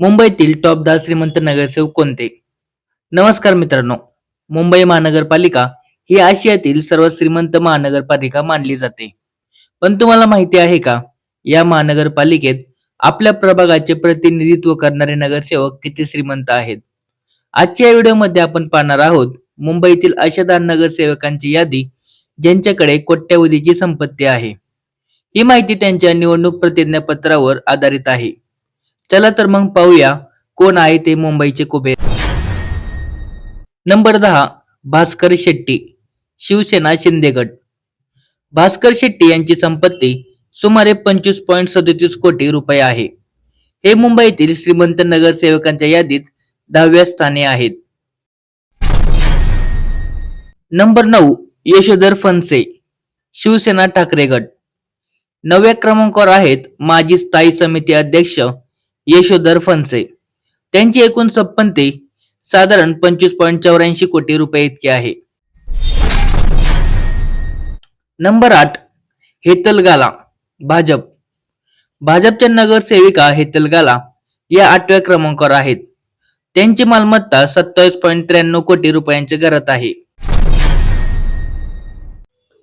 मुंबईतील टॉप दहा श्रीमंत नगरसेवक कोणते? नमस्कार मित्रांनो मुंबई महानगरपालिका ही आशियातील सर्वात श्रीमंत महानगरपालिका मानली जाते. पण तुम्हाला माहिती आहे का या महानगरपालिकेत आपल्या प्रभागाचे प्रतिनिधित्व करणारे नगरसेवक किती श्रीमंत आहेत? आजच्या व्हिडिओमध्ये आपण पाहणार आहोत मुंबईतील अशा दहा नगरसेवकांची यादी ज्यांच्याकडे कोट्यवधीची संपत्ती आहे. ही माहिती त्यांच्या निवडणूक प्रतिज्ञापत्रावर आधारित आहे. चला तर मग पाहूया कोण आहे ते मुंबईचे कुबेर. नंबर दहा भास्कर शेट्टी शिवसेना शिंदेगड. भास्कर शेट्टी यांची संपत्ती सुमारे पंचवीस पॉईंट सदतीस कोटी रुपये आहे. हे मुंबईतील श्रीमंत नगरसेवकांच्या यादीत दहाव्या स्थानी आहेत. नंबर नऊ यशोधर फनसे शिवसेना ठाकरे गट नवव्या क्रमांकावर आहेत माजी स्थायी समिती अध्यक्ष यशोधर फनसे त्यांची एकूण संपत्ती साधारण पंचवीस पॉईंट चौऱ्याऐंशी कोटी रुपये इतकी आहे. नंबर आठ हेतलगाला भाजप. भाजपच्या नगरसेविका हेतलगाला या आठव्या क्रमांकावर आहेत. त्यांची मालमत्ता सत्तावीस पॉईंट त्र्याण्णव कोटी रुपयांच्या घरात आहे.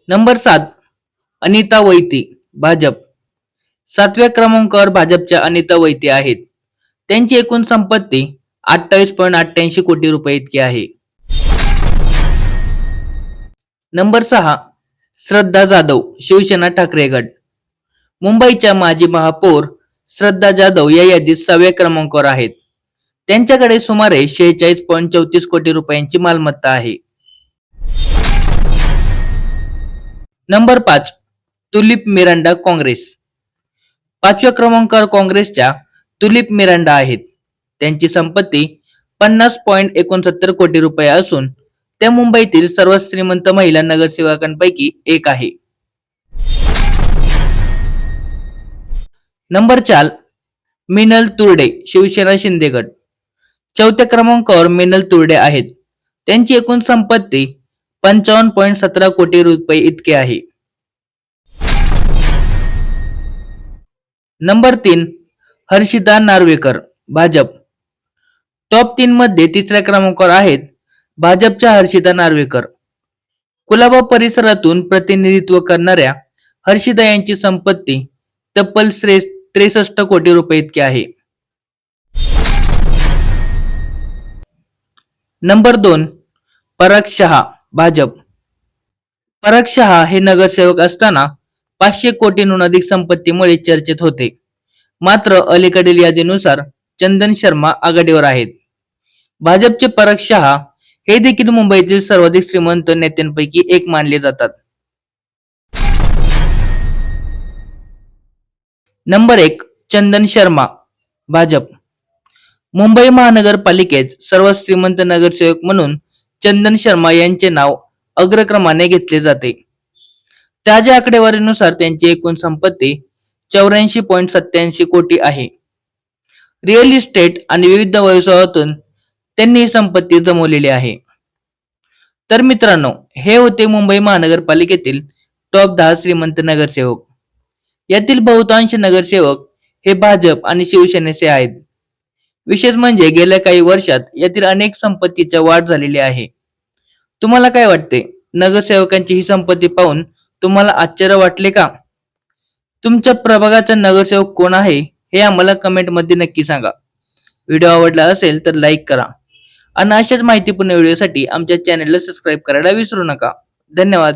नंबर सात अनिता वैती भाजप. सातव्या क्रमांकावर भाजपच्या अनिता वैती आहेत. त्यांची एकूण संपत्ती अठ्ठावीस पॉईंट अठ्ठ्याऐंशी कोटी रुपये इतकी आहे. नंबर सहा श्रद्धा जाधव शिवसेना ठाकरे गट. मुंबईच्या माजी महापौर श्रद्धा जाधव या यादीत सहाव्या क्रमांकावर आहेत. त्यांच्याकडे सुमारे शेहेचाळीस पॉईंट चौतीस कोटी रुपयांची मालमत्ता आहे. नंबर पाच तुलिप मिरांडा काँग्रेस. पाचव्या क्रमांकावर काँग्रेसच्या तुलिप मिरांडा आहेत. त्यांची संपत्ती पन्नास पॉइंट एकोणसत्तर कोटी रुपये असून त्या मुंबईतील सर्वात श्रीमंत महिला नगरसेवकांपैकी एक आहे. नंबर चार मिनल तुरडे शिवसेना शिंदेगड चौथ्या क्रमांकावर मिनल तुरडे आहेत. त्यांची एकूण संपत्ती पंचावन्न पॉईंट सतरा कोटी रुपये इतके आहे. नंबर तीन हर्षिता नार्वेकर भाजप. टॉप तीन मध्ये तिसऱ्या क्रमांकावर आहेत भाजपच्या हर्षिता नार्वेकर. कुलाबा परिसरातून प्रतिनिधित्व करणाऱ्या हर्षिता यांची संपत्ती तब्बल श्रेष्ठ त्रेसष्ट कोटी रुपये इतकी आहे. नंबर दोन पराग शहा भाजप. पराग शहा हे नगरसेवक असताना पाचशे कोटींहून अधिक संपत्तीमुळे चर्चेत होते. मात्र अलीकडील यादीनुसार चंदन शर्मा आघाडीवर आहेत. भाजपचे परक शहा हे देखील मुंबईतील सर्वाधिक श्रीमंत नेत्यांपैकी एक मानले जातात. नंबर एक चंदन शर्मा भाजप. मुंबई महानगरपालिकेत सर्वात श्रीमंत नगरसेवक म्हणून चंदन शर्मा यांचे नाव अग्रक्रमाने घेतले जाते. ताज्या आकडेवारीनुसार त्यांची एकूण संपत्ती चौऱ्याऐंशी पॉईंट सत्याऐंशी कोटी आहे. रिअल इस्टेट आणि विविध व्यवसायातून त्यांनी ही संपत्ती जमवलेली आहे. तर मित्रांनो हे होते मुंबई महानगरपालिकेतील टॉप दहा श्रीमंत नगरसेवक. यातील बहुतांश नगरसेवक हे भाजप आणि शिवसेनेचे आहेत. विशेष म्हणजे गेल्या काही वर्षात यातील अनेक संपत्तीच्या वाढ झालेली आहे. तुम्हाला काय वाटते? नगरसेवकांची ही संपत्ती पाहून तुम्हाला आश्चर्य वाटले का? तुमच्या प्रभागाचा नगरसेवक कोण आहे हे आम्हाला कमेंटमध्ये नक्की सांगा. व्हिडिओ आवडला असेल तर लाईक करा. आणि अशाच माहितीपूर्ण व्हिडिओसाठी आमच्या चॅनलला सबस्क्राईब करायला विसरू नका. धन्यवाद.